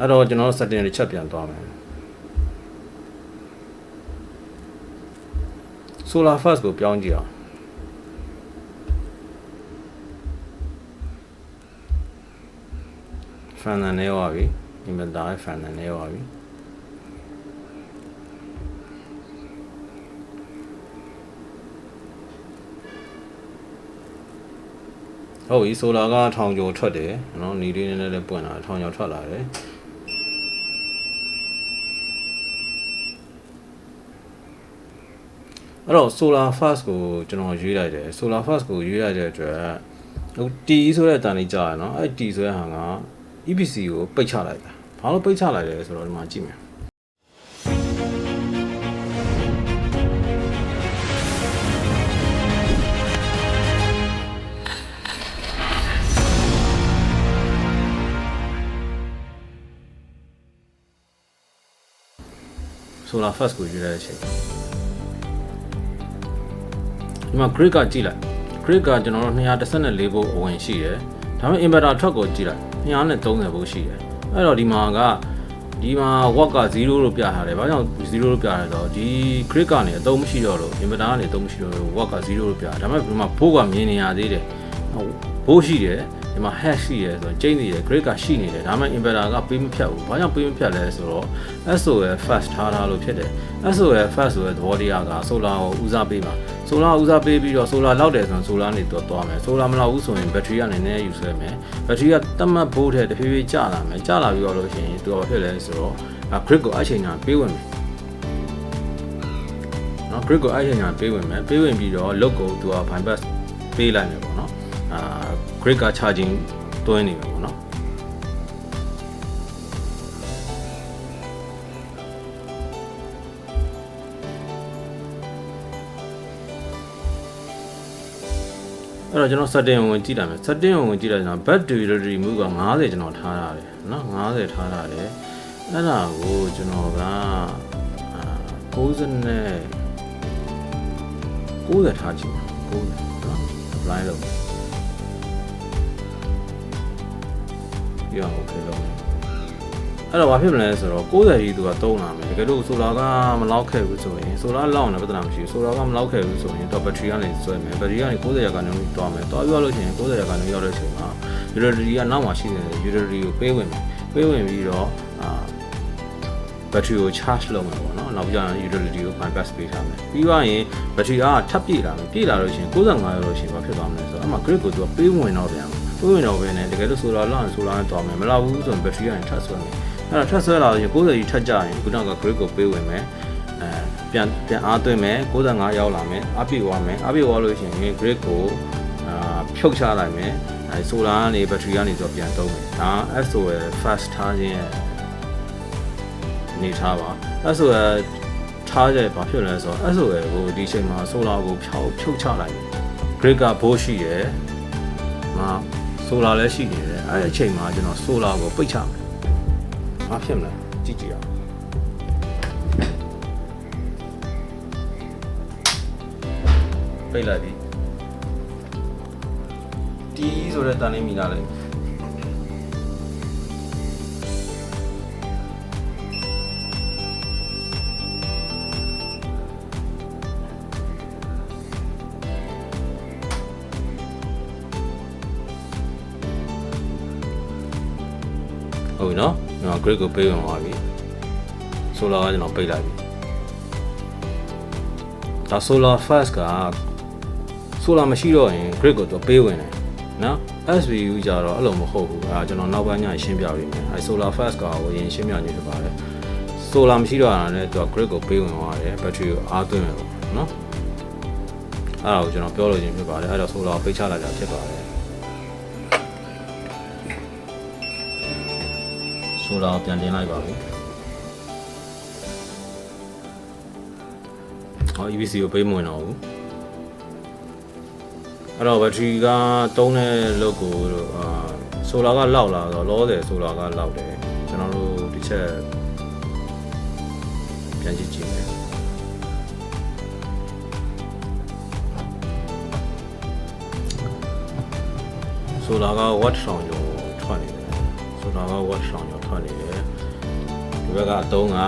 အဲ့တော့ကျွန်တော်တို့ setting တွေချက်ပြန်သွားမယ် solar fast ကိုပြောင်းကြည့်အောင် fan နဲ့နေသွားပြီ inverter ရဲ့ fan နဲ့နေသွားပြီဟုတ်ပြီ solar ကထောင်ကျော်ထွက်တယ်နော်နီလေးနည်းနည်းလေးပွင့်လာတယ်ထောင်ကျော်ထွက်လာတယ် အဲ့တော့ solar fast ကိုကျွန်တော်ရွေးလိုက်တယ် solar fast ကိုရွေးလိုက်တဲ့အတွက်ဟို T ဆိုတဲ့တန်လေးကြာရနော်အဲ့ T ဆိုတဲ့ဟာက EPC ကိုပိတ်ချလိုက်တာဘာလို့ပိတ်ချလိုက်လဲဆိုတော့ဒီမှာကြည့်မယ်ဆိုလာ first ကိုရွေးလိုက်တဲ့အချိန် ဒီမှာ grid ကကြည့်လိုက် grid ကကျွန်တော်တို့214ဘို့အဝင်ရှိတယ်ဒါပေမဲ့ inverter ထွက်ကိုကြည့်လိုက်230ဘို့ရှိတယ်အဲ့တော့ဒီမှာကဒီမှာ watt က0လို့ပြထားတယ်ဘာကြောင့်0လို့ပြထားလဲဆိုတော့ဒီ grid ကနေအသုံးမရှိတော့လို့ inverter ကနေအသုံးမရှိတော့လို့ watt က0လို့ပြတာဒါပေမဲ့ဒီမှာဘို့ကမြင်နေရသေးတယ်ဘို့ရှိတယ်ဒီမှာ hash ရှိရဲဆိုတော့ကျိန်းနေတယ် grid ကရှိနေတယ်ဒါပေမဲ့ inverter ကပေးမဖြတ်ဘူးဘာကြောင့်ပေးမဖြတ်လဲဆိုတော့ SOL fast ထားထားလို့ဖြစ်တယ် SOL fast ဆိုတဲ့သဘောတရားက solar ကိုဦးစားပေးပါ solar ဦးစားပေးပြီးတော့ solar လောက်တယ်ဆိုရင် solar နေတော့သွားမယ် solar မလောက်ဘူးဆိုရင် battery ကနည်းနည်းယူဆွဲမယ် battery ကတတ်မှတ်ဖို့တဲ့တဖြည်းဖြည်းကျလာမယ်ကျလာပြီးတော့လို့ရှိရင်သူကဘာဖြစ်လဲဆိုတော့ grid ကိုအချိန်ညာပေးဝင်မယ်နော် grid ကိုအချိန်ညာပေးဝင်မယ်ပေးဝင်ပြီးတော့ load ကိုသူက bypass ပေးလိုက်မယ်ပေါ့နော်အာ grid က charging တွင်းနေမယ်ပေါ့နော် အဲ့တော့ကျွန်တော် setting ကိုဝင်ကြည့်လိုက်မယ် setting ကိုဝင်ကြည့်လိုက်ကျွန်တော် battery remove က90ကျွန်တော်ထားရတယ်နော်90ထားရတယ်အဲ့ဒါကိုကျွန်တော်ကအာ90နဲ့90ထားကြည့်90နော် apply လုပ်ပြအောင် okay လုပ်မယ် အဲ့တော့ဘာဖြစ်မလဲဆိုတော့60ကြီးသူကသုံးလာမယ်တကယ်လို့ဆိုလာကမလောက်ခဲ့ဘူးဆိုရင်ဆိုလာလောက်အောင်လည်းပြဿနာမရှိဘူးဆိုလာကမလောက်ခဲ့ဘူးဆိုရင်တော့ဘက်ထရီကနေဆွဲမယ်ဘက်ထရီကနေ90ရာခိုင်နှုန်းတွားမယ်တွားပြီးလို့ရှိရင်90ရာခိုင်နှုန်းရောက်တဲ့အချိန်မှာ utility ကနောက်မှရှိနေတယ် utility ကိုပေးဝင်မယ်ပေးဝင်ပြီးတော့အာဘက်ထရီကို charge လုပ်မယ်ပေါ့နော်နောက်ပြီးတော့ utility ကို bypass ပေးထားမယ်ပြီးသွားရင်ဘက်ထရီကထပ်ပြည့်လာမယ်ပြည့်လာလို့ရှိရင်95ရောက်လို့ရှိရင်ဘာဖြစ်သွားမလဲဆိုတော့အမှ grid ကိုသူကပေးဝင်တော့ပြန်ပေးဝင်တော့ပဲနဲ့တကယ်လို့ solar လောက်ရင် solar နဲ့တွားမယ်မလောက်ဘူးဆိုရင်ဘက်ထရီကနေထပ်ဆွဲမယ် အဲ့တော့ထပ်ဆွဲလာလို့ရင်90ကြီးထပ်ကြရင်ခုနက grid ကိုပေးဝင်မယ်အဲပြန်ပြန်အားသွင်းမယ်95ရောက်လာမယ်အပြည့်သွားမယ်အပြည့်သွားလို့ရှိရင် grid ကိုအာဖြုတ်ချလိုက်မယ်အဲ solar ကနေဘက်ထရီကနေဆိုပြန်သုံးမယ်ဒါ SOL fast ထားခြင်းရဲ့အနေထားပါ SOL ထားကြဘာဖြစ်လဲဆိုတော့ SOL ကိုဒီချိန်မှာ solar ကိုဖြောက်ဖြုတ်ချလိုက်တယ် grid ကဘိုးရှိရယ်မှာ solar လည်းရှိနေတယ်အဲ့ဒီအချိန်မှာကျွန်တော် solar ကိုပိတ်ချမယ် ဘာဖြစ်မလဲကြည့်ကြည့်အောင်ပိတ်လိုက်ပြီတီးဆိုတဲ့တန်လေးမိလာလိုက် grid ကိုပေးဝင်သွားပြီ solar ကကျွန်တော်ပိတ်လိုက်ပြီဒါ solar fast က solar မရှိတော့ရင် grid ကိုသူပေးဝင်တယ်နော် SVU ကြတော့အဲ့လိုမဟုတ်ဘူးအဲကျွန်တော်နောက်ပိုင်းညရှင်းပြပေးမယ်အဲ solar fast ကကိုရင်ရှင်းပြနေဖြစ်ပါတယ် solar မရှိတော့တာနဲ့သူက grid ကိုပေးဝင်သွားတယ် battery ကိုအားသွင်းမယ်ပေါ့နော်အဲ့ဒါကိုကျွန်တော်ပြောလို့ခြင်းဖြစ်ပါတယ်အဲ့တော့ solar ကိုပိတ်ချလိုက်တာဖြစ်ပါတယ် solar ကိုပြန်တင်လိုက်ပါပြီဟော EVC ကိုပေးမဝင်တော့ဘူးအဲ့တော့ battery ကတုံးတဲ့လုတ်ကိုအာ solar ကလောက်လာတော့လောတယ် solar ကလောက်တယ်ကျွန်တော်တို့ဒီချက်ပြန်ကြည့်ကြည့်မယ်ဆိုလာက watt ဆောင်ကျော် ထွက်နေတယ်ဆိုလာက watt ဆောင်ကျော်ထွက်နေတယ်ဒီဘက်ကအတုံးက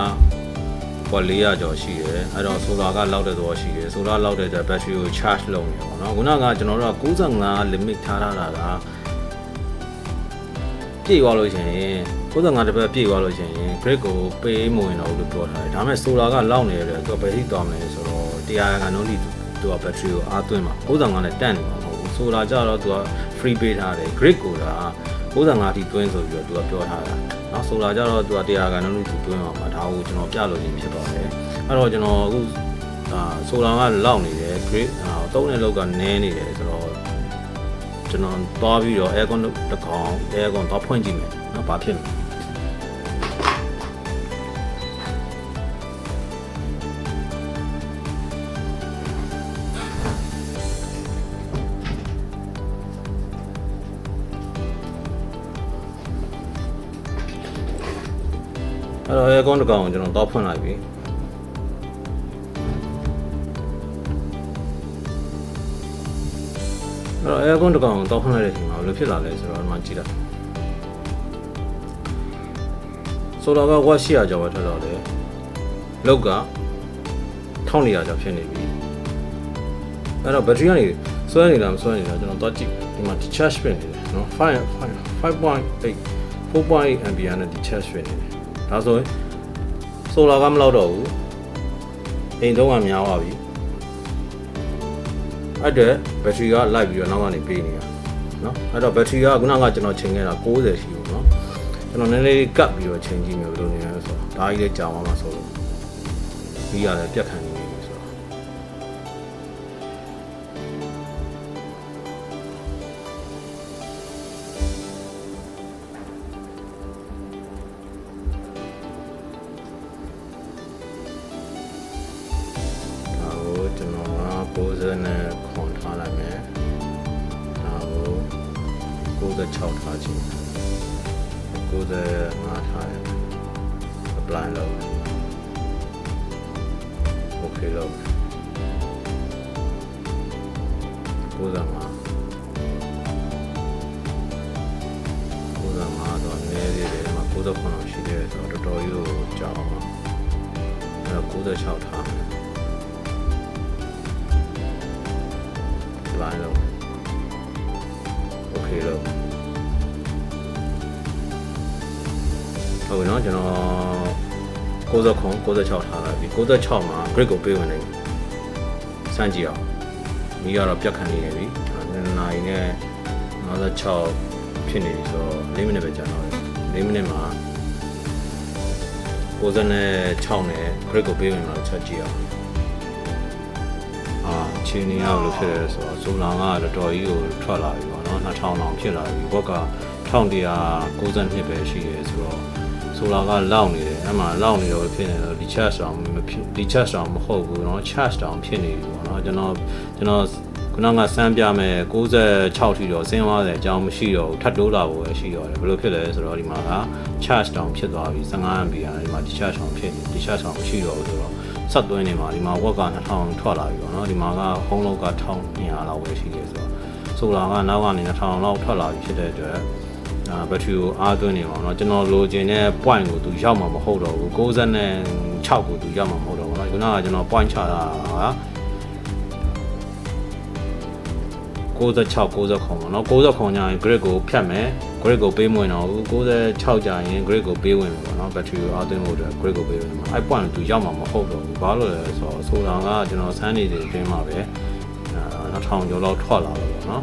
ကွက်400ကျော်ရှိတယ်အဲ့တော့ solar ကလောက်တဲ့တော့ရှိတယ် solar လောက်တဲ့အတွက် battery ကို charge လုပ်နေပါတော့ခုနကကျွန်တော်တို့က95 limit ထားထားတာကပြည့်သွားလို့ရှိရင်95တစ်ပတ်ပြည့်သွားလို့ရှိရင် grid ကိုပေးမဝင်တော့ဘူးလို့ပြောထားတယ်ဒါပေမဲ့ solar ကလောက်နေတယ်သူကဘယ်ထိသွားမလဲဆိုတော့100ခန်းလုံးထိသူက battery ကိုအားသွင်းမှာ95နဲ့တန့်နေမှာမဟုတ်ဘူး solar ကြတော့သူက free ပေးထားတယ် grid ကိုဒါ 65ဒီတွင်းဆိုပြီးတော့သူကပြောထားတာနော်ဆိုလာကြတော့သူက100ခန်းလုံးဒီတွင်းပါမှာဒါကိုကျွန်တော်ပြလို့ရင်းဖြစ်သွားတယ်အဲ့တော့ကျွန်တော်အခုအာဆိုလာကလောက်နေတယ် grade အာတုံးတဲ့လောက်ကနည်းနေတယ်ဆိုတော့ကျွန်တော်သွားပြီးတော့ aircon တစ်ကောင် aircon သွားဖွင့်ကြည့်မယ်နော်ဘာဖြစ်လဲ အဲ့တော့ aircon တစ်ကောင်ကိုကျွန်တော်တော့ဖွင့်လိုက်ပြီအဲ့တော့ aircon တစ်ကောင်ကိုတော့ဖွင့်လိုက်တဲ့အချိန်မှာဘယ်လိုဖြစ်လာလဲဆိုတော့ဒီမှာကြည့်လိုက် solar က watt 800ကျော်ပဲထွက်တော့တယ်လောက်က1400ကျော်ဖြစ်နေပြီအဲ့တော့ battery ကနေဆွဲနေတာမဆွဲနေတာကျွန်တော်တော့ကြည့်ဒီမှာ discharge ဖြစ်နေတယ်နော်5 5.8 4.8 ampere နဲ့ discharge ဖြစ်နေတယ် ဒါဆိုရင် solar ကမလောက်တော့ဘူးအိမ်သုံးကများသွားပြီအဲ့အတွက် battery ကလိုက်ပြီးတော့နောက်ကနေပေးနေတာနော်အဲ့တော့ battery ကခုနကကျွန်တော်ချိန်ခဲ့တာ60ရှိဘူးနော်ကျွန်တော်နည်းနည်းလေးကပ်ပြီးတော့ချိန်ကြည့်မယ်ဘယ်လိုနေလဲဆိုတော့ဒါကြီးလည်းကြာသွားမှာဆိုလို့ပြီးရတယ်ပြတ်ခံ 6ထားခြင်း95ထားတယ် apply လုပ် ဟုတ်ပြီနော်ကျွန်တော်69 96ထားလိုက်ပြီ96မှာ grid ကိုပေးဝင်လိုက်စမ်းကြည့်အောင်မိကတော့ပြတ်ခန့်နေနေပြီ9နာရီနဲ့96ဖြစ်နေပြီဆိုတော့၄မိနစ်ပဲကြာတော့၄မိနစ်မှာ96နဲ့ grid ကိုပေးဝင်လာချက်ကြည့်အောင်အာခြေနေရလို့ဖြစ်ရဲဆိုတော့ဇိုလောင်ကတော်တော်ကြီးကိုထွက်လာပြီပေါ့နော်2000လောက်ဖြစ်လာပြီဘက်က1192ပဲရှိရဲဆိုတော့ ဆိုလာကလောက်နေတယ်အဲ့မှာလောက်နေတော့ဖြစ်နေတော့ဒီ charge တောင်မဖြစ်ဒီ charge တောင်မဟုတ်ဘူးเนาะ charge တောင်ဖြစ်နေပြီပေါ့နော်ကျွန်တော်ကျွန်တော်ခုနကစမ်းပြမယ်66ထိတော့ဆင်းသွားတယ်အကြောင်းမရှိတော့ဘူးထပ်တိုးလာဖို့ပဲရှိတော့တယ်ဘယ်လိုဖြစ်လဲဆိုတော့ဒီမှာက charge တောင်ဖြစ်သွားပြီ15 MB ဒီမှာ discharge တောင်ဖြစ်နေ discharge တောင်မရှိတော့ဘူးဆိုတော့ဆက်သွင်းနေမှာဒီမှာဝက်က2000ထွက်လာပြီပေါ့နော်ဒီမှာကဟုံးလောက်က1200လောက်ပဲရှိတယ်ဆိုတော့ဆိုလာကနောက်ကနေ2000လောက်ထွက်လာပြီဖြစ်တဲ့အတွက် အာဘက်ထရီကိုအားသွင်းနေပါတော့ကျွန်တော်လိုချင်တဲ့ point ကိုသူရောက်မှာမဟုတ်တော့ဘူး96ကိုသူရောက်မှာမဟုတ်တော့ဘူးเนาะခုနကကျွန်တော် point ချတာက96 90ခုံပေါ့နော်90ခုံညာရင် grid ကိုဖြတ်မယ် grid ကိုပေးမဝင်တော့ဘူး96ကြာရင် grid ကိုပေးဝင်မယ်ပေါ့နော် battery ကိုအားသွင်းဖို့အတွက် grid ကိုပေးဝင်မှာအဲ့ point ကိုသူရောက်မှာမဟုတ်တော့ဘူးဘာလို့လဲဆိုတော့ solar ကကျွန်တော်စမ်းနေတဲ့အချိန်မှာပဲအာ2000ကျော်လောက်ထွက်လာတော့ပေါ့နော်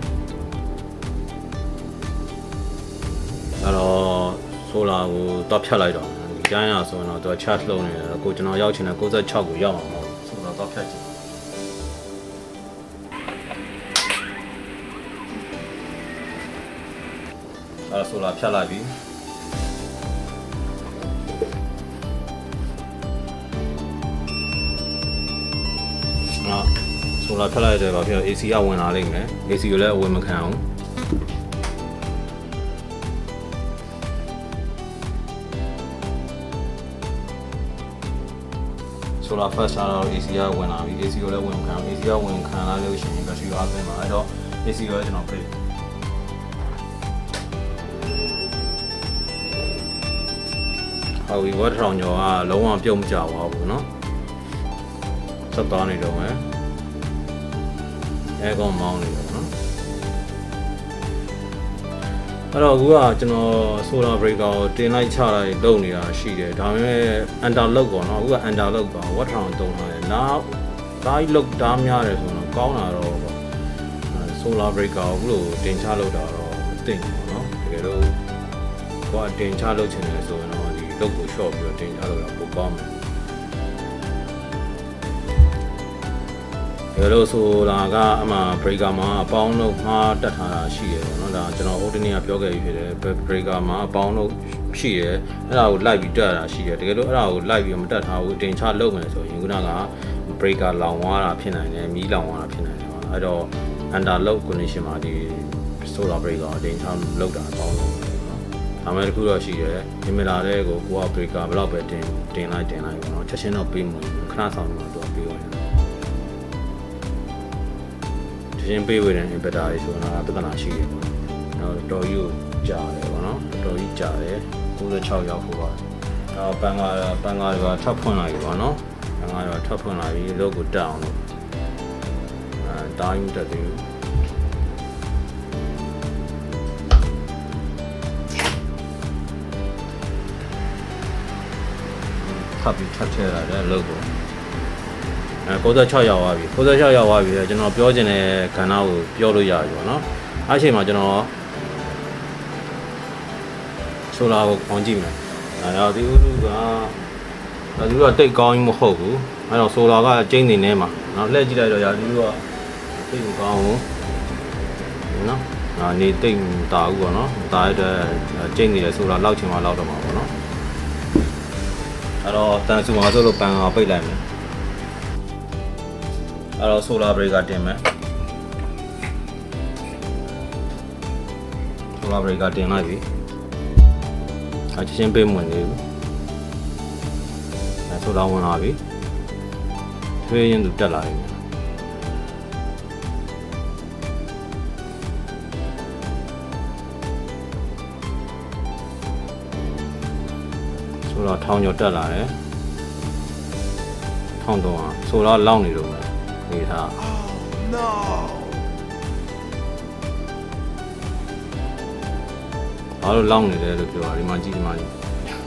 အဲ့တော့ solar ကိုတော့ဖြတ်လိုက်တော့ဒီကျန်းရဆိုရင်တော့သူက charge လုပ်နေတယ်ကိုကျွန်တော်ရောက်ချင်တဲ့96ကိုရောက်မှာမဟုတ်ဘူး solar တော့ဖြတ်ကြည့်အဲ့ဒါဆိုလာဖြတ်လိုက်ပြီအာဆိုလာဖြတ်လိုက်တဲ့ဘာဖြစ်လဲ AC ကဝင်လာလိမ့်မယ် AC ကိုလည်းအဝင်မခံအောင် ဆိုလာ first တော့ AC ကဝင်လာပြီ AC ကိုလည်းဝင်မခံအောင် AC ကဝင်ခံလာလို့ရှိရင် battery အားသွင်းမှာအဲ့တော့ AC ကိုလည်းကျွန်တော်ဖိတ် ဟုတ်ပြီဝတ်ထောင်ကျော်ကလုံးဝပြုတ်မကြပါဘူးเนาะဆက်သွားနေတော့မယ်အဲကောင်မောင်းနေတော့เนาะ အဲ့တော့အခုကကျွန်တော် solar breaker ကိုတင်လိုက်ချလိုက်လုပ်နေတာရှိတယ်ဒါပေမဲ့ under load ပေါ့နော်အခုက under load ပါဝတ်ထောင်တုံးထားတယ်နောက်ဒါကြီး load တားများတယ်ဆိုတော့ကောင်းတာတော့ပေါ့ solar breaker ကိုအခုလိုတင်ချလုပ်တာတော့မသိဘူးပေါ့နော်တကယ်လို့ကိုကတင်ချလုပ်ချင်တယ်ဆိုရင်တော့ဒီ load ကို short ပြီးတော့တင်ချလုပ်တာပိုကောင်းမယ် ဒါလို့ဆိုတာကအမှ breaker မှာအပေါင်းလို့မှားတက်ထားတာရှိရယ်ပေါ့နော်ဒါကျွန်တော်ဟိုတနေ့ကပြောခဲ့ပြီးဖြစ်တယ် breaker မှာအပေါင်းလို့ရှိရယ်အဲ့ဒါကိုလိုက်ပြီးတက်တာရှိရယ်တကယ်လို့အဲ့ဒါကိုလိုက်ပြီးမတက်ထားဘူးတင်ချလုပ်မယ်ဆိုရင်ခုနက breaker လောင်သွားတာဖြစ်နိုင်တယ်မီးလောင်သွားတာဖြစ်နိုင်တယ်ပေါ့နော်အဲ့တော့ under load condition မှာဒီ solar breaker တင်ချလုပ်တာအပေါင်းလို့ဒါမှတခုတော့ရှိတယ် emitter တဲ့ကိုကိုက breaker ဘယ်လောက်ပဲတင်တင်လိုက်တင်လိုက်ပေါ့နော်ချက်ချင်းတော့ပေးမှုခဏဆောင်မှာ ချက်ချင်းပေးဝင်တဲ့ inverter တွေဆိုတော့ပြဿနာရှိတယ်ပေါ့။တော့တော်ကြီးကိုကြာတယ်ပေါ့နော်။တော်ကြီးကြာတယ်96ရောက်ဖို့ပါ။တော့ပန်းကားပန်းကားတွေကထပ်ဖွင့်လာပြီပေါ့နော်။ပန်းကားတွေကထပ်ဖွင့်လာပြီလို့ကိုတက်အောင်လို့အဲတိုင်းတက်တယ်ထပ်ပြီးထပ်ထည့်ရတယ်လို့ကိုအဲ 96ရောက်သွားပြီ96ရောက်သွားပြီကျွန်တော်ပြောချင်တဲ့ကဏ္ဍကိုပြောလို့ရပြီပေါ့နော်အဲ့အချိန်မှာကျွန်တော်ဆိုလာကိုခေါင်းကြည့်မယ်အဲတော့ဒီဥစုကဒါသူကတိတ်ကောင်းကြီးမဟုတ်ဘူးအဲ့တော့ဆိုလာကကျင်းနေနေမှာနော်လှည့်ကြည့်လိုက်တော့ရာဒီကတိတ်မကောင်းဘူးနော်အာနေတိတ်မတာဘူးပေါ့နော်မတာရတဲ့ကျင်းနေတယ်ဆိုလာလောက်ချင်မှလောက်တော့မှာပေါ့နော်အဲ့တော့တန်ဆူမှာဆိုလို့ပန်အောင်ပိတ်လိုက်မယ် အဲ့တော့ solar breaker တင်မယ် solar breaker တင်လိုက်ပြီအချင်းချင်းပေးမဝင်သေးဘူးအဲ solar ဝင်လာပြီထွေးရင်သူတက်လာပြီဆိုတော့ထောင်ကျော်တက်လာတယ်ထောင်တော့ဆိုတော့လောက်နေတော့မယ် နေထား No! ဘာလို့လောက်နေလဲလို့ပြောတာဒီမှာကြည့်ဒီမှာကြည့်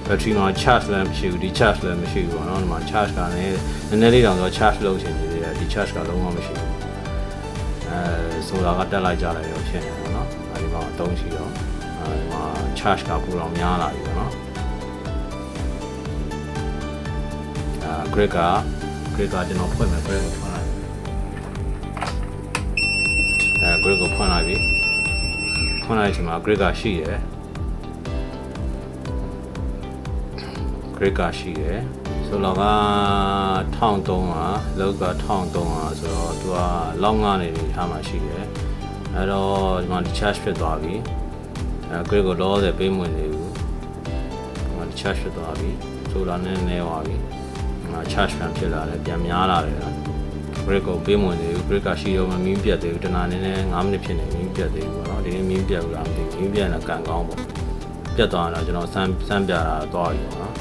ဘက်ထရီမှာ charge လည်းမရှိဘူးဒီ charge လည်းမရှိဘူးပေါ့နော်ဒီမှာ charge ကလည်းနည်းနည်းလေးတောင်ဆို charge လုပ်ချင်နေသေးတယ်ဒီ charge ကလုံးဝမရှိဘူးအဲဆိုတာကတက်လိုက်ကြလိုက်တော့ဖြစ်နေပေါ့နော်အဲဒီမှာအသုံးရှိတော့အဲဒီမှာ charge ကပူတော့များလာပြီပေါ့နော်အာ grid က grid ကကျွန်တော်ဖွင့်မယ် grid ကိုဖွင့် grid ကိုဖွင့်လိုက်ပြီဖွင့်လိုက်တဲ့အချိန်မှာ grid ကရှိတယ် grade ကရှိတယ်ဆိုတော့က1300လောက်က1300ဆိုတော့သူကလောက်ငါနေနေထားမှရှိတယ်အဲ့တော့ဒီမှာ charge ဖြစ်သွားပြီအဲ grade ကိုလောဆယ်ပေးမဝင်နေဘူးဒီမှာ charge ဖြစ်သွားပြီဆိုတော့နည်းနည်းသွားပြီဒီမှာ charge ပြန်ဖြစ်လာတယ်ပြန်များလာတယ် နော် grade ကိုပေးမဝင်နေဘူး grade ကရှိတော့မမင်းပြတ်သေးဘူးတနာနည်းနည်း9မိနစ်ဖြစ်နေမင်းပြတ်သေးဘူးပေါ့နော်ဒီနေ့မင်းပြတ်ဘူးလားမသိဘူးမင်းပြတ်ရင်ကန်ကောင်းပေါ့ပြတ်သွားတော့ကျွန်တော်စမ်းစမ်းပြတာသွားပြီပေါ့နော်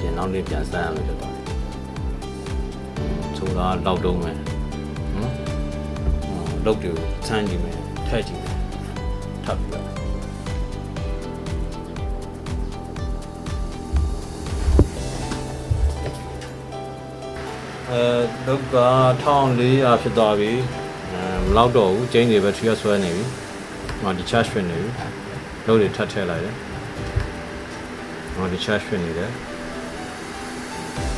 ပြန်နောက်လေးပြန်စမ်းရလို့ပြတ်သွားတယ်ဆိုတာလောက်တုံးမယ်နော်လောက်တူစမ်းကြည့်မယ်ထည့်ကြည့်မယ်ထပ်ပြီးတော့ အဲလောက်က1400ဖြစ်သွားပြီအဲမလောက်တော့ဘူးကျင်းတွေပဲထရီဆွဲနေပြီဟိုဒီ charge ဖြစ်နေပြီလို့တွေထပ်ထည့်လိုက်တယ်ဟိုဒီ charge ဖြစ်နေတယ်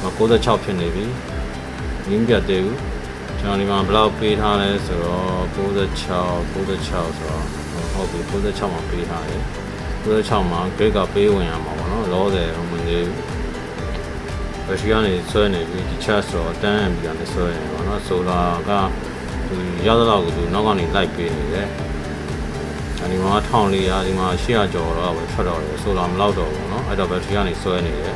ဟို96ဖြစ်နေပြီငင်းပြတ်သေးဘူးကျွန်တော်ဒီမှာဘယ်လောက်ပေးထားလဲဆိုတော့96 96ဆိုတော့ဟုတ်ပြီ96မှာပေးထားတယ်96မှာ grade ကပေးဝင်ရမှာပေါ့နော်လောဆယ်ဝင်သေးဘူး ဘက်ထရီကနေဆွဲနေပြီဒီ charge တော့10 amp ကနေဆွဲနေပါတော့ solar ကသူရသလောက်ကိုသူနောက်ကနေလိုက်ပေးနေတယ်အဲဒီမှာ1400ဒီမှာ800ကျော်တော့ပဲထွက်တော့တယ် solar မလောက်တော့ဘူးเนาะအဲ့တော့ဘက်ထရီကနေဆွဲနေတယ်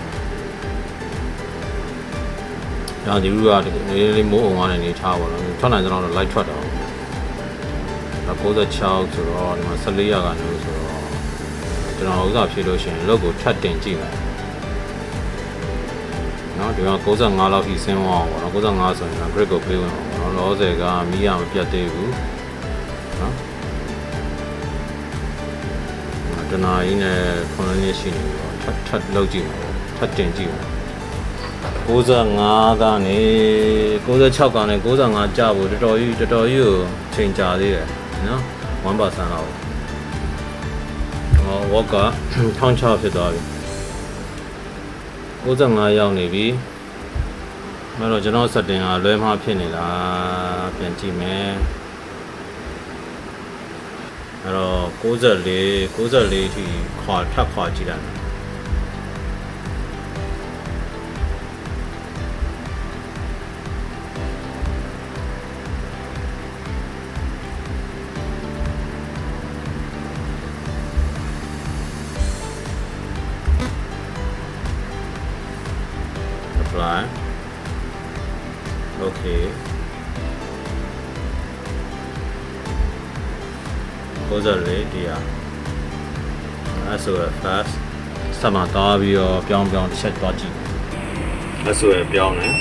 ဒါဒီလူကလေးလေးမိုးအောင်ကနေနေထားပါတော့ထွက်နိုင်တော့ light ထွက်တော့ဒါ96ဆိုတော့ဒီမှာ1400ကနေဆိုတော့ကျွန်တော်ဥစ္စာဖြည့်လို့ရှိရင် log ကိုထပ်တင်ကြည့်မယ် နော်ဒီမှာ65လောက်ထိဆင်းသွားအောင်ပေါ့နော်65ဆိုရင် grid ကိုပြေးဝင်အောင်ပေါ့နော်လောဆယ်ကမီးရမပြတ်သေးဘူးနော်တနာကြီးနဲ့9ရက်ရှိနေပြီပေါ့ထပ်ထပ်လောက်ကြည့်ပါထပ်တင်ကြည့်ပါ65ကနေ66ကနေ65ကျဖို့တော်တော်ကြီးတော်တော်ကြီးကိုချိန်ကြာသေးတယ်နော်1%လောက်ဟောဝက်က1600ဖြစ်သွားပြီ 95ရောက်နေပြီမတော့ကျွန်တော်စက်တင်ကလွဲမှားဖြစ်နေတာပြန်ကြည့်မယ်အဲ့တော့94 94ထိခွာထပ်ခွာကြည့်လိုက် စမသားပြီးတော့ပြောင်းပြောင်းတစ်ချက်သွားကြည့်အဲဆိုရပြောင်းတယ်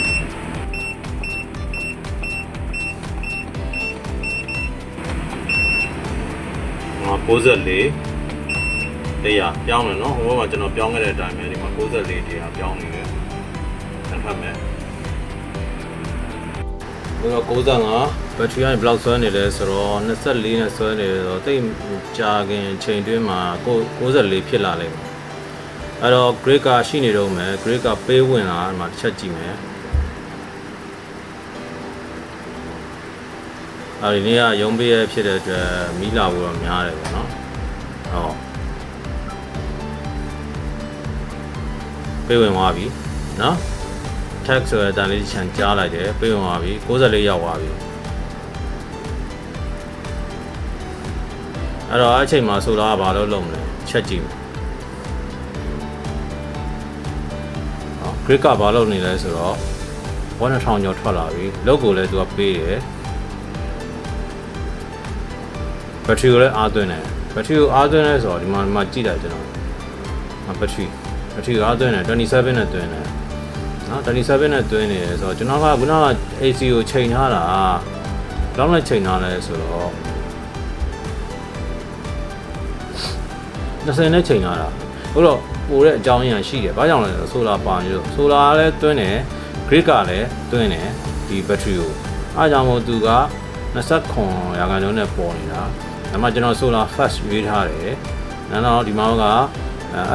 ငါ94တရားပြောင်းတယ်နော်ဟိုဘက်မှာကျွန်တော်ပြောင်းခဲ့တဲ့အတိုင်းပဲဒီမှာ94တရားပြောင်းနေတယ်ဆက်ဖတ်မယ်ဒီတော့95ဘက်ထရီကနေဘယ်လောက်ဆွဲနေလဲဆိုတော့24နဲ့ဆွဲနေတော့တိတ်ကြာခင်ချိန်တွင်းမှာ94ဖြစ်လာလိမ့်မယ် အဲ့တော့ grade ကရှိနေတော့မယ် grade ကပေးဝင်လာအဲ့မှာတစ်ချက်ကြည့်မယ်အဲ့ဒီနေ့ကရုံးပေးရဖြစ်တဲ့အတွက်မီးလာဖို့တော့များတယ်ပေါ့နော်ဟောပေးဝင်သွားပြီနော် tag ဆိုတဲ့အတန်လေးချန်ကြားလိုက်တယ်ပေးဝင်သွားပြီ64ရောက်သွားပြီအဲ့တော့အဲ့အချိန်မှာဆိုတော့ဘာလို့လုံးမလဲချက်ကြည့် မယ်ဟော grid ကဘာလို့နေလဲဆိုတော့1000ကျော်ထွက်လာပြီလောက်ကိုလည်းသူကပေးတယ်ဘက်ထရီကိုလည်းအားသွင်းတယ်ဘက်ထရီကိုအားသွင်းလဲဆိုတော့ဒီမှာဒီမှာကြည့်လိုက်ကျွန်တော်ဘက်ထရီဘက်ထရီကိုအားသွင်းတယ်27နဲ့သွင်းတယ်နော်27နဲ့တွင်းနေတယ်ဆိုတော့ကျွန်တော်ကခုနက AC ကိုချိန်ထားတာဘယ်လောက်နဲ့ချိန်ထားလဲဆိုတော့20နဲ့ချိန်ထားတာဟုတ်တော့ ပိုတဲ့အကြောင်းအရာရှိတယ်။ဘာကြောင့်လဲဆိုတော့ solar ပါမျိုး solar လည်းတွင်းတယ် grid ကလည်းတွင်းတယ်ဒီ battery ကိုအားကြောင့်မို့သူက29ရာခိုင်နှုန်းနဲ့ပေါ်နေတာ။ဒါမှကျွန်တော် solar first ရွေးထားတယ်။နောက်တော့ဒီမောင်းက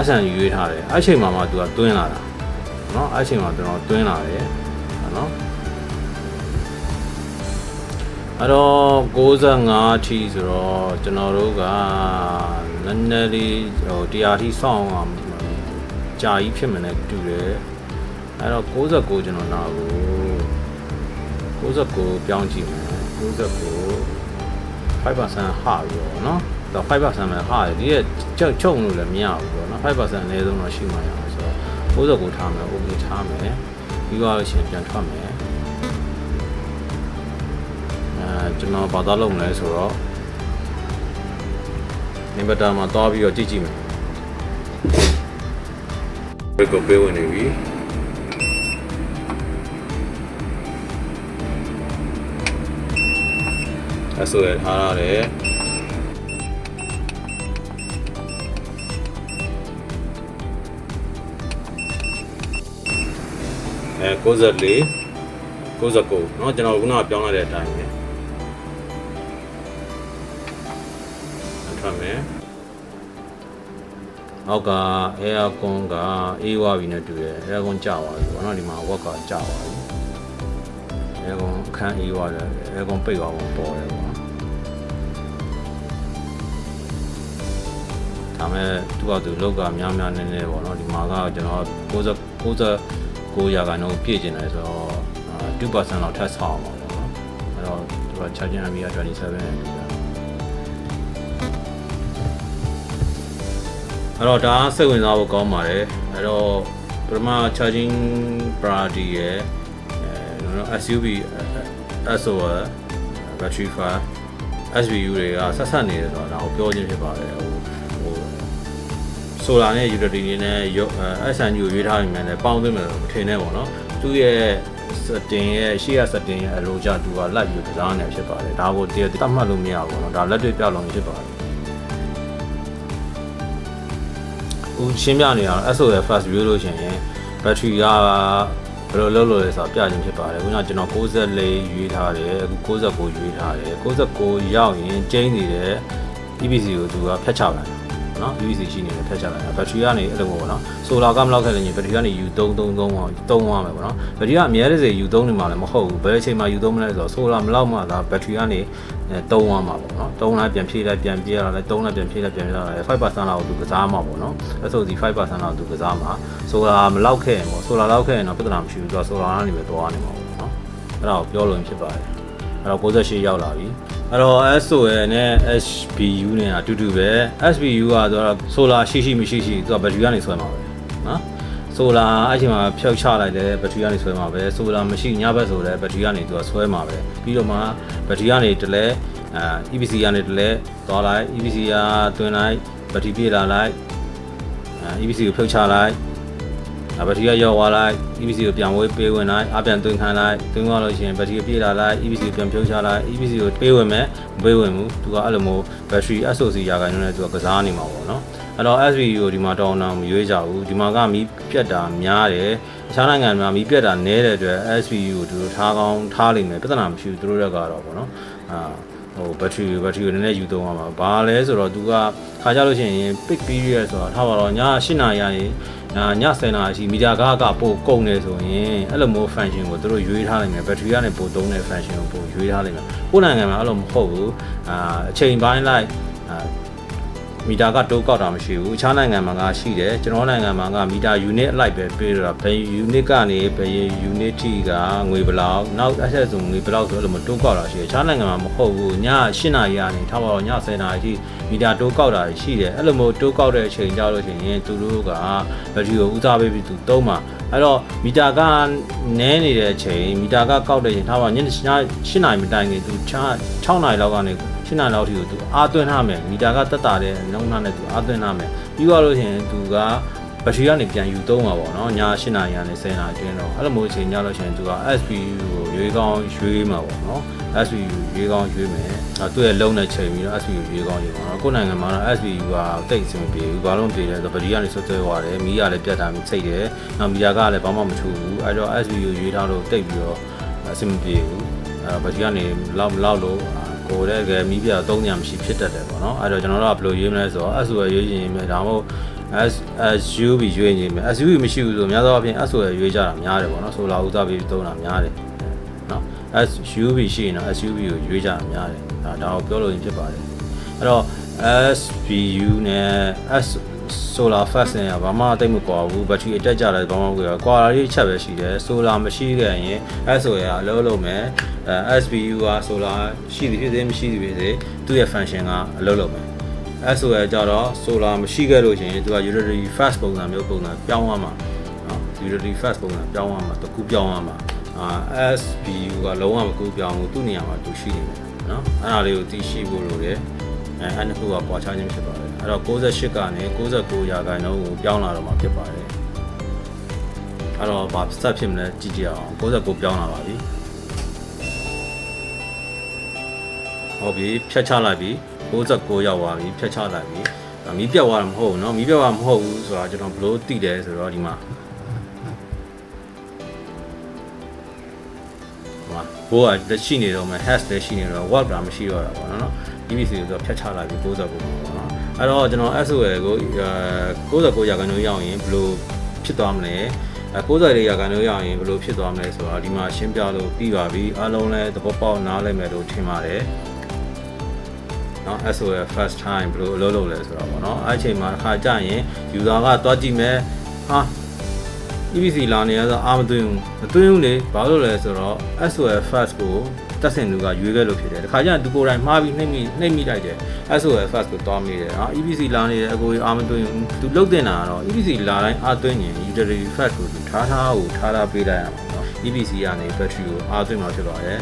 SN ရွေးထားတယ်။အဲ့ချိန်မှာမှသူကတွင်းလာတာ။နော်အဲ့ချိန်မှာကျွန်တော်တွင်းလာတယ်။နော်အဲ့တော့65 ठी ဆိုတော့ကျွန်တော်တို့ကနည်းနည်းလေးဟိုတရားထိစောင့်အောင် ကြာကြီးဖြစ်မနေတူတယ်အဲ့တော့69ကျွန်တော်နာကို69ပြောင်းကြည့်မယ်69 5%ဟာပြီးတော့เนาะတော့5%ပဲဟာတယ်ဒီကချုပ်ချုပ်လို့လည်းမရဘူးပေါ့เนาะ5%အနည်းဆုံးတော့ရှိမှရအောင်ဆိုတော့69ထားမယ် OK ထားမယ်ပြီးတော့ရှင်ပြန်ထွက်မယ်အဲကျွန်တော်ဘာသာလုပ်မလဲဆိုတော့နံပါတ်မှာသွားပြီးတော့ကြည့်ကြည့်မယ် ဘယ်ကိုပေးဝင်နေပြီအဲဆိုရထားရတယ်အဲ94 69เนาะကျွန်တော်ခုနကပြောင်းလိုက်တဲ့အတိုင်းပဲ နောက်က air con ကအေးဝါပြီနဲ့တူတယ် air con ကြာသွားပြီပေါ့နော်ဒီမှာ work ကကြာသွားပြီ air con အခန်းအေးဝါတယ် air con ပိတ်သွားပုံပေါ်တယ်ပေါ့ဒါမဲ့သူကသူလောက်ကများများနေနေပေါ့နော်ဒီမှာကကျွန်တော်90 90 9ရာခိုင်နှုန်းပြည့်ကျင်တယ်ဆိုတော့အာ2%လောက်ထပ်ဆောင်းအောင်ပါပေါ့နော်အဲ့တော့သူက charging MBR 27 အဲ့တော့ဒါစိတ်ဝင်စားဖို့ကောင်းပါတယ်အဲ့တော့ပထမ charging priority ရယ်အဲနော် SUV SOR battery file SVU တွေကဆက်ဆက်နေတယ်ဆိုတော့ဒါကိုပြောချင်းဖြစ်ပါတယ်ဟိုဟို solar နဲ့ utility တွေနဲ့ရောအဲ SNU ကိုရွေးထားနေမယ်လည်းပေါင်းသွင်းမယ်လို့မထင်နဲ့ပေါ့နော်သူ့ရဲ့ setting ရဲ့ရှေ့က setting ရဲ့အလိုကြသူကလိုက်ပြီးကစားနေဖြစ်ပါတယ်ဒါကိုတည်းတတ်မှတ်လို့မရဘူးပေါ့နော်ဒါလက်တွေ့ပြောက်လုံးဖြစ်ပါတယ် ဦးရှင်းပြနေအောင် SOL first view လို့ရှိရင် battery ကဘယ်လိုလုပ်လို့လဲဆိုတော့ပြခြင်းဖြစ်ပါတယ်ခုနကကျွန်တော်64ရွေးထားတယ်အခု69ရွေးထားတယ်69ရောက်ရင်ကျင်းနေတဲ့ EPC ကိုသူကဖျက်ချလိုက်တယ် နော် EPC ရှိနေတယ်ဖျက်ချလိုက်တာဘက်ထရီကနေအဲ့လိုပေါ့နော်ဆိုလာကမလောက်ခဲ့လို့ညဘက်ထရီကနေ U333 အောင်သုံးသွားမယ်ပေါ့နော်ဘက်ထရီကအများတစေ U3 နေမှာလည်းမဟုတ်ဘူးဘယ်အချိန်မှာ U3 မလဲဆိုတော့ဆိုလာမလောက်မှသာဘက်ထရီကနေသုံးသွားမှာပေါ့နော်သုံးလိုက်ပြန်ဖြည့်လိုက်ပြန်ပြရလိုက်သုံးလိုက်ပြန်ဖြည့်လိုက်ပြန်ပြရလိုက်5%လောက်သူကစားမှာပေါ့နော်အဲ့ဆိုဒီ5%လောက်သူကစားမှာဆိုလာမလောက်ခဲ့ရင်ပေါ့ဆိုလာလောက်ခဲ့ရင်တော့ပြဿနာမရှိဘူးသူကဆိုလာကနေပဲသွားနေမှာပေါ့နော်အဲ့ဒါကိုပြောလို့ဖြစ်ပါတယ် အဲ့တော့68ရောက်လာပြီအဲ့တော့ SOL နဲ့ HBU နဲ့အတူတူပဲ SBU ကဆိုတော့ solar ရှိရှိမရှိရှိသူကဘက်ထရီကနေဆွဲမှာပဲနော် solar အဲ့ချိန်မှာဖြုတ်ချလိုက်တယ်ဘက်ထရီကနေဆွဲမှာပဲ solar မရှိညဘက်ဆိုလည်းဘက်ထရီကနေသူကဆွဲမှာပဲပြီးတော့မှဘက်ထရီကနေတလဲအာ EPC ကနေတလဲသွားလိုက် EPC ကတွင်လိုက်ဘက်ထရီပြေးလာလိုက်အာ EPC ကိုဖြုတ်ချလိုက်အ ဘက်ထရီကရောက်သွားလိုက် EPC ကိုပြန်ဝေးပေးဝင်လိုက်အပြန်သွင်းခံလိုက်သွင်းသွားလို့ရှိရင်ဘက်ထရီပြေးလာလိုက် EPC ကိုပြန်ဖြုတ်ချလိုက် EPC ကိုပေးဝင်မယ်မပေးဝင်ဘူးသူကအဲ့လိုမျိုးဘက်ထရီ SOC ရာခိုင်နှုန်းနဲ့သူကကစားနေမှာပေါ့နော်အဲ့တော့ SVU ကိုဒီမှာတောင်းတောင်းမရွေးကြဘူးဒီမှာကမီးပြတ်တာများတယ်အခြားနိုင်ငံမှာမီးပြတ်တာနည်းတဲ့အတွက် SVU ကိုသူတို့ထားကောင်းထားလိမ့်မယ်ပြဿနာမရှိဘူးသူတို့ရက်ကတော့ပေါ့နော်အာဟိုဘက်ထရီဘက်ထရီကိုနည်းနည်းယူသုံးရမှာဘာလဲဆိုတော့သူကခါကြလို့ရှိရင် peak period ဆိုတာထားပါတော့ည8နာရီကနေ အာည10နာရီရှိမီတာကားကပိုကုန်နေဆိုရင်အဲ့လိုမျိုး function ကိုသူတို့ရွေးထားနိုင်မယ်ဘက်ထရီကနေပိုသုံးတဲ့ function ကိုပိုရွေးထားနိုင်မယ်ကိုယ်နိုင်ငံမှာအဲ့လိုမဟုတ်ဘူးအာအချိန်ပိုင်းလိုက်အာ မီတာကတိုးကောက်တာမရှိဘူးအခြားနိုင်ငံမှာကရှိတယ်ကျွန်တော်နိုင်ငံမှာကမီတာ unit အလိုက်ပဲပေးတော့ဘယ် unit ကနေဘယ် unit ထိကငွေဘယ်လောက်နောက်အဆက်ဆိုငွေဘယ်လောက်ဆိုအဲ့လိုမတိုးကောက်တာရှိတယ်အခြားနိုင်ငံမှာမဟုတ်ဘူးည8နာရီကနေထားပါတော့ည10နာရီထိမီတာတိုးကောက်တာရှိတယ်အဲ့လိုမျိုးတိုးကောက်တဲ့အချိန်ကြောက်လို့ရှိရင်သူတို့ကဘက်ထရီကိုဦးစားပေးပြီးသူသုံးမှာ အဲ့တော့မီတာကနည်းနေတဲ့အချိန်မီတာကကောက်တဲ့အချိန်ထားပါည8နာရီမတိုင်ခင်သူ6နာရီလောက်ကနေရှင်းနာလောက်ထိကိုသူအားသွင်းထားမယ်မီတာကတက်တာတဲ့နှုံးထားနဲ့သူအားသွင်းထားမယ်ပြီးတော့လို့ရှိရင်သူကဘက်ထရီကနေပြန်ယူသုံးမှာပေါ့နော်ည8နာရီကနေ10နာရီအတွင်းတော့အဲ့လိုမျိုးအချိန်ညလို့ရှိရင်သူက SPU ကိုရွေးကောင်းရွေးမှာပေါ့နော် SPU ရွေးကောင်းရွေးမယ်အဲသူ့ရဲ့လုံးနဲ့ချိန်ပြီးတော့ SPU ရွေးကောင်းရွေးမှာနော်ကိုယ်နိုင်ငံမှာတော့ SPU ကတိတ်အဆင်မပြေဘူးဘာလို့မပြေလဲဆိုတော့ဘက်ထရီကနေဆွတ်ဆွဲသွားတယ်မီးကလည်းပြတ်တာမျိုးစိတ်တယ်နောက်မီတာကလည်းဘာမှမထူဘူးအဲတော့ SPU ရွေးထားလို့တိတ်ပြီးတော့အဆင်မပြေဘူးအဲဘက်ထရီကနေလောက်မလောက်လို့ကိုယ်တဲ့ကမီးပြသုံးညမရှိဖြစ်တတ်တယ်ပေါ့နော်အဲ့တော့ကျွန်တော်တို့ကဘယ်လိုရွေးမလဲဆိုတော့ SO ရွေးရင်မယ်ဒါမှမဟုတ် S SUV ရွေးရင်မယ် SUV မရှိဘူးဆိုများသောအားဖြင့် SO ရွေးကြတာများတယ်ပေါ့နော်ဆိုလာဥစားပြီးသုံးတာများတယ်နော် SUV ရှိရင်တော့ SUV ကိုရွေးကြတာများတယ်ဒါဒါကိုပြောလို့ရင်ဖြစ်ပါတယ်အဲ့တော့ SPU နဲ့ S solar fast နဲ့ကဘာမှတိတ်မကွာဘူးဘက်ထရီအတက်ကြတယ်ဘာမှမကွာကွာလေးချက်ပဲရှိတယ် solar မရှိခဲ့ရင် SO ရအလုပ်လုပ်မယ်အဲ SPU က solar ရှိသည်ဖြစ်စေမရှိသည်ဖြစ်စေသူ့ရဲ့ function ကအလုပ်လုပ်မယ် SO ရကြတော့ solar မရှိခဲ့လို့ရှိရင်သူက utility fast ပုံစံမျိုးပုံစံပြောင်းသွားမှာနော် utility fast ပုံစံပြောင်းသွားမှာတကူပြောင်းသွားမှာ အာ SPU ကလုံးဝမကူပြောင်းဘူးသူ့နေရာမှာသူရှိနေတယ်နော်အဲ့ဒါလေးကိုသိရှိဖို့လိုတယ်အဲအဲ့နှစ်ခုကပွားခြားခြင်းဖြစ်ပါတယ်အဲ့တော့68ကနေ69ရာခိုင်နှုန်းကိုပြောင်းလာတော့မှာဖြစ်ပါတယ်အဲ့တော့ဘာဆက်ဖြစ်မလဲကြည့်ကြည့်အောင်69ပြောင်းလာပါပြီဟုတ်ပြီဖြတ်ချလိုက်ပြီ69ရောက်သွားပြီဖြတ်ချလိုက်ပြီမီးပြတ်သွားတာမဟုတ်ဘူးเนาะမီးပြတ်သွားမဟုတ်ဘူးဆိုတာကျွန်တော်ဘလို့သိတယ်ဆိုတော့ဒီမှာ ဟိုကလက်ရှိနေတော့မယ် hash လက်ရှိနေတော့ web တာမရှိတော့တာပေါ့နော် EBC ဆိုတော့ဖြတ်ချလိုက်ပြီ69ပေါ့နော်အဲ့တော့ကျွန်တော် SOL ကို69ရာခိုင်နှုန်းရောက်ရင်ဘယ်လိုဖြစ်သွားမလဲအဲ90ရာခိုင်နှုန်းရောက်ရင်ဘယ်လိုဖြစ်သွားမလဲဆိုတော့ဒီမှာရှင်းပြလို့ပြီးပါပြီအားလုံးလည်းသဘောပေါက်နားလည်မယ်လို့ထင်ပါတယ်နော် SOL first time ဘယ်လိုအလုပ်လုပ်လဲဆိုတော့ပေါ့နော်အဲ့အချိန်မှာတစ်ခါကြာရင် user ကတွားကြည့်မယ်ဟာ EBC လာနေရဆိုအာမသွင်းဘူးမသွင်းဘူးလေဘာလို့လဲဆိုတော့ SOL first ကိုတက်စင်သူကရွေးခဲ့လို့ဖြစ်တယ်တခါကျရင်သူကိုယ်တိုင်မှားပြီးနှိမ့်မိနှိမ့်မိလိုက်တယ် SOL first ကိုတွားမိတယ်ဟာ EBC လာနေတယ်အကိုအာမသွင်းဘူးသူလုတ်တင်တာကတော့ EBC လာတိုင်းအာသွင်းရင် utility first ကိုသူထားထားကိုထားထားပေးလိုက်ရမှာနော် EBC ကနေ battery ကိုအာသွင်းမှာဖြစ်ပါတယ်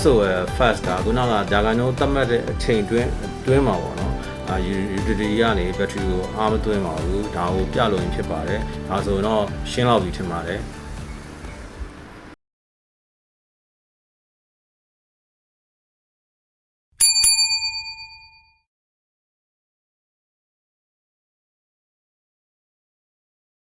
SOL first ကခုနကဒါကနိုးသတ်မှတ်တဲ့အချိန်တွင်းတွင်းမှာပေါ့နော် အအာ utility ကနေ battery ကိုအားမသွင်းပါဘူးဒါကိုပြလို့ရင်ဖြစ်ပါတယ်ဒါဆိုရင်တော့ရှင်းလောက်ပြီထင်ပါတယ်